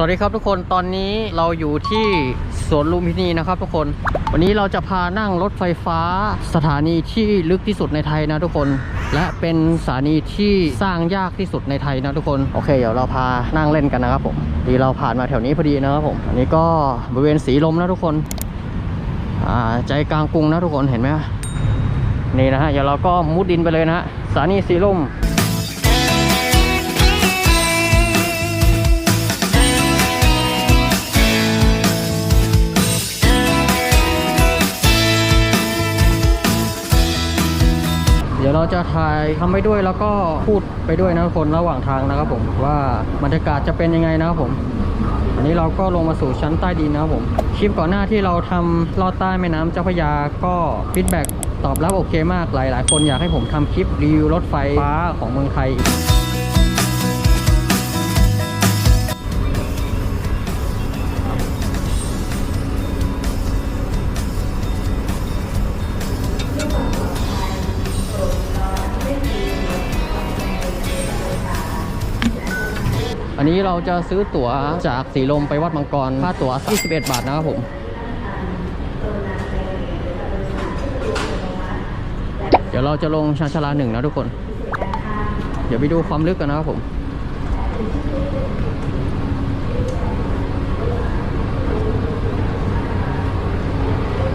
สวัสดีครับทุกคนตอนนี้เราอยู่ที่สวนลุมพินีนะครับทุกคน วันนี้เราจะพานั่งรถไฟฟ้าสถานีที่ลึกที่สุดในไทยนะทุกคน และเป็นสถานีที่สร้างยากที่สุดในไทยนะทุกคนโอเคเดี๋ยวเราพานั่งเล่นกันนะครับผมดีเราผ่านมาแถวนี้พอดีนะครับผมอันนี้ก็บริเวณสีลมนะทุกคนอ่าใจกลางกรุงนะทุกคนเห็นไหมนี่นะฮะเดี๋ยวเราก็มุดดินไปเลยนะฮะสถานีสีลม จะถ่ายทำไปด้วยแล้วก็พูดไปด้วยนะทุกคนระหว่างทางนะครับผมว่าบรรยากาศจะเป็นยังไงนะครับผมอันนี้เราก็ลงมาสู่ชั้นใต้ดินนะครับผมคลิปก่อนหน้าที่เราทำลอดใต้แม่น้ำเจ้าพระยาก็ฟีดแบ็กตอบรับโอเคมากหลายหลายๆคนอยากให้ผมทำคลิปรีวิวรถไฟฟ้าของเมืองไทยอีก อันนี้เราจะซื้อตั๋วจากสีลมไปวัดมังกร ค่าตั๋ว 21 บาทนะครับผมเดี๋ยวเราจะลงชานชาลาหนึ่งนะทุกคน เดี๋ยวไปดูความลึกกันนะครับผม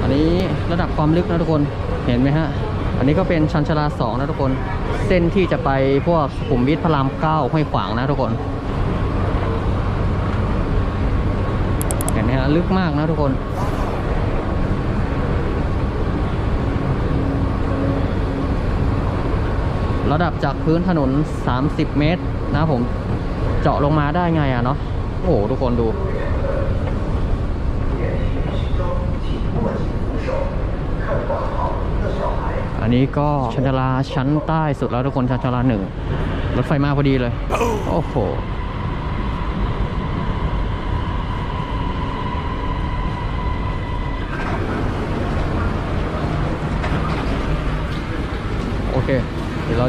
อันนี้ระดับความลึกนะทุกคน เห็นไหมฮะ อันนี้ก็เป็นชันชาลาสองนะทุกคน เส้นที่จะไปพวกขุมวิทพระรามเก้าห้วยขวางนะทุกคน เห็ นะลึกมากนะทุกคนระดับจากพื้นถนน 30 เมตร นะผม เจาะลงมาได้ไงอะเนาะ โอ้โหทุกคนดู อันนี้ก็ชันชลาชั้นใต้สุดแล้วทุกคนชันชลาหนึ่ง รถไฟมาพอดีเลย โอ้โห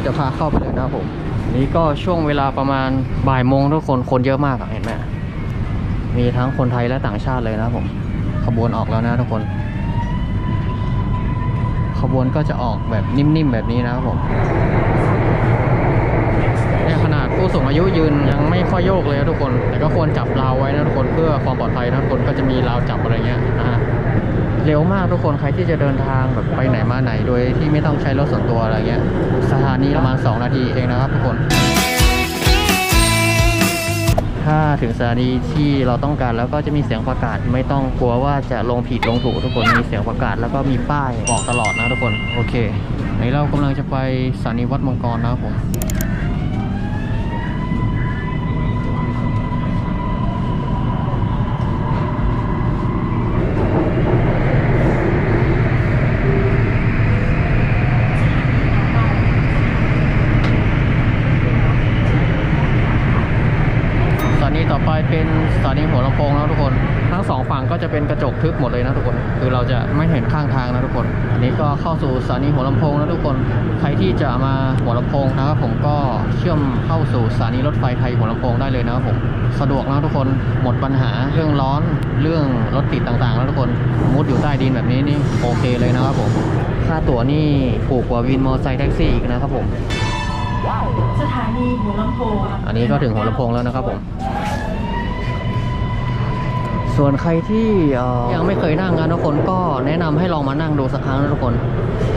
จะพาเข้าไปเลยนะผม นี่ก็ช่วงเวลาประมาณบ่ายโมงทุกคนคนเยอะมากเห็นไหมมีทั้งคนไทยและต่างชาติเลยนะผม ขบวนออกแล้วนะทุกคน ขบวนก็จะออกแบบนิ่มๆแบบนี้นะครับผมเนี่ยขนาดผู้สูงอายุยืนยังไม่ค่อยโยกเลยนะทุกคน แต่ก็ควรจับราวไว้นะทุกคนเพื่อความปลอดภัยนะทุกคนก็จะมีราวจับอะไรเงี้ยนะฮะ เร็วมากทุกคนใครที่จะเดินทางแบบไปไหนมาไหนโดยที่ไม่ต้องใช้รถส่วนตัวอะไรเงี้ยสถานีประมาณ 2 นาทีเองนะครับทุกคน ถ้าถึงสถานีที่เราต้องการแล้วก็จะมีเสียงประกาศไม่ต้องกลัวว่าจะลงผิดลงถูกทุกคนมีเสียงประกาศแล้วก็มีป้ายบอกตลอดนะทุกคนโอเคในเรากำลังจะไปสถานีวัดมังกรนะครับผม สถานีต่อไปเป็นสถานีหัวลำโพงแล้วทุกคน ทั้งสองฝั่ง ก็จะเป็นกระจกทึบหมดเลยนะทุกคน คือเราจะไม่เห็นข้างทางนะทุกคน อันนี้ก็เข้าสู่สถานีหัวลำโพงนะทุกคน ใครที่จะมาหัวลำโพงนะครับผมก็เชื่อมเข้าสู่สถานีรถไฟไทยหัวลำโพงได้เลยนะครับผม สะดวกนะทุกคน หมดปัญหาเรื่องร้อน เรื่องรถติดต่างๆ แล้วทุกคน มุดอยู่ใต้ดินแบบนี้นี่โอเคเลยนะครับผม ค่าตั๋วนี่ถูกกว่าวินมอเตอร์ไซค์แท็กซี่อีกนะครับผมสถานีหัวลำโพง อันนี้ก็ถึงหัวลำโพงแล้วนะครับผม ส่วนใครที่ยังไม่เคยนั่งนะทุกคนก็แนะนำให้ลองมานั่งดูสักครั้งนะทุกคน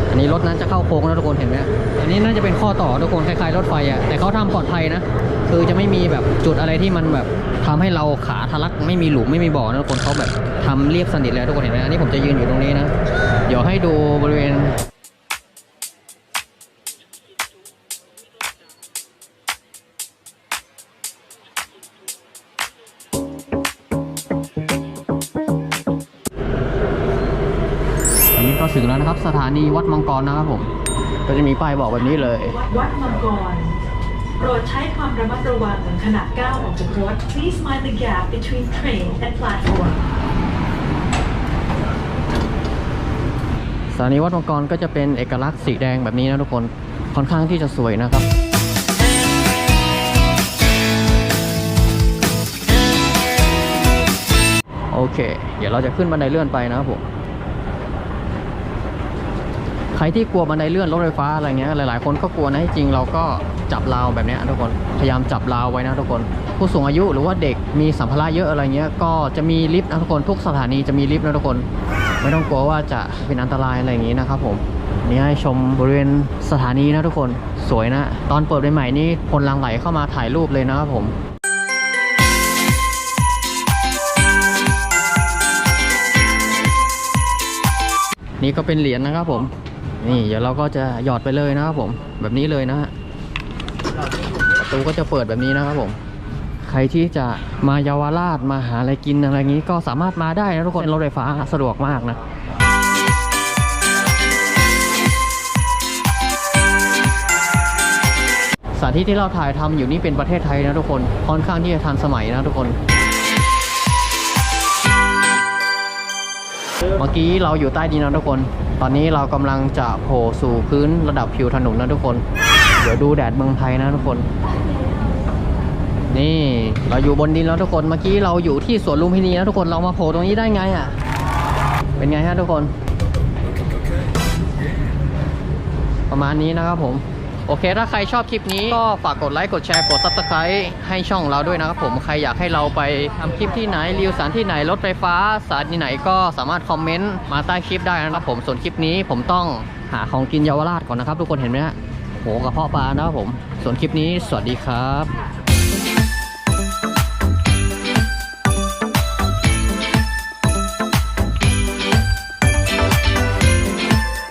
อันนี้รถนั้นจะเข้าโค้งนะทุกคนเห็นไหมอันนี้น่าจะเป็นข้อต่อทุกคนคล้ายๆรถไฟอะแต่เขาทำปลอดภัยนะคือจะไม่มีแบบจุดอะไรที่มันแบบทำให้เราขาทะลักไม่มีหลุมไม่มีบ่อนะทุกคนเขาแบบทำเรียบสนิทเลยทุกคนเห็นไหมอันนี้ผมจะยืนอยู่ตรงนี้นะเดี๋ยวให้ดูบริเวณ ถึงแล้วนะครับ สถานีวัดมังกรนะครับผม ก็จะมีป้ายบอกแบบนี้เลย วัดมังกร โปรดใช้ความระมัดระวังขณะก้าวออกจากรถ Please mind the gap between train and platform สถานีวัดมังกรก็จะเป็นเอกลักษณ์สีแดงแบบนี้นะทุกคน ค่อนข้างที่จะสวยนะครับโอเค เดี๋ยวเราจะขึ้นบันไดเลื่อนไปนะครับผม ใครที่กลัวบันไดเลื่อนรถไฟฟ้าอะไรเงี้ยหลายๆ คนก็กลัวนะจริงเราก็จับราวแบบนี้ทุกคนพยายามจับราวไว้นะทุกคน ผู้สูงอายุหรือว่าเด็กมีสัมภาระเยอะอะไรเงี้ยก็จะมีลิฟต์นะทุกคนทุกสถานีจะมีลิฟต์นะทุกคน ไม่ต้องกลัวว่าจะเป็นอันตรายอะไรอย่างนี้นะครับผมนี่ให้ชมบริเวณสถานีนะทุกคนสวยนะ ตอนเปิดใหม่ๆนี่คนลังไหลเข้ามาถ่ายรูปเลยนะครับผมนี่ก็เป็นเหรียญนะครับผม นี่เดี๋ยวเราก็จะหยอดไปเลยนะครับผมแบบนี้เลยนะฮะประตูก็จะเปิดแบบนี้นะครับผม ใครที่จะมาเยาวราชมาหาอะไรกินอะไรอย่างนี้ก็สามารถมาได้นะทุกคนรถไฟฟ้าสะดวกมากนะสถานที่ที่เราถ่ายทำอยู่นี่เป็นประเทศไทยนะทุกคนค่อนข้างที่จะทันสมัยนะทุกคน เมื่อกี้เราอยู่ใต้ดินนะทุกคน ตอนนี้เรากำลังจะโผล่สู่พื้นระดับผิวถนนนะทุกคน เดี๋ยวดูแดดเมืองไทยนะทุกคน นี่เราอยู่บนดินแล้วทุกคน เมื่อกี้เราอยู่ที่สวนลุมพินีนะทุกคน เรามาโผล่ตรงนี้ได้ไงอะ เป็นไงฮะทุกคน ประมาณนี้นะครับผม โอเค ถ้าใครชอบคลิปนี้ก็ฝากกดไลค์ กดแชร์ กด Subscribe ให้ช่องเราด้วยนะครับผม ใครอยากให้เราไปทำคลิปที่ไหน รีวิวสถานที่ไหน รถไฟฟ้าสถานที่ไหนก็สามารถคอมเมนต์มาใต้คลิปได้นะครับผม ส่วนคลิปนี้ผมต้องหาของกินเยาวราชก่อนนะครับ ทุกคนเห็นไหมฮะโหกระเพาะปลานะครับผม ส่วนคลิปนี้สวัสดีครับ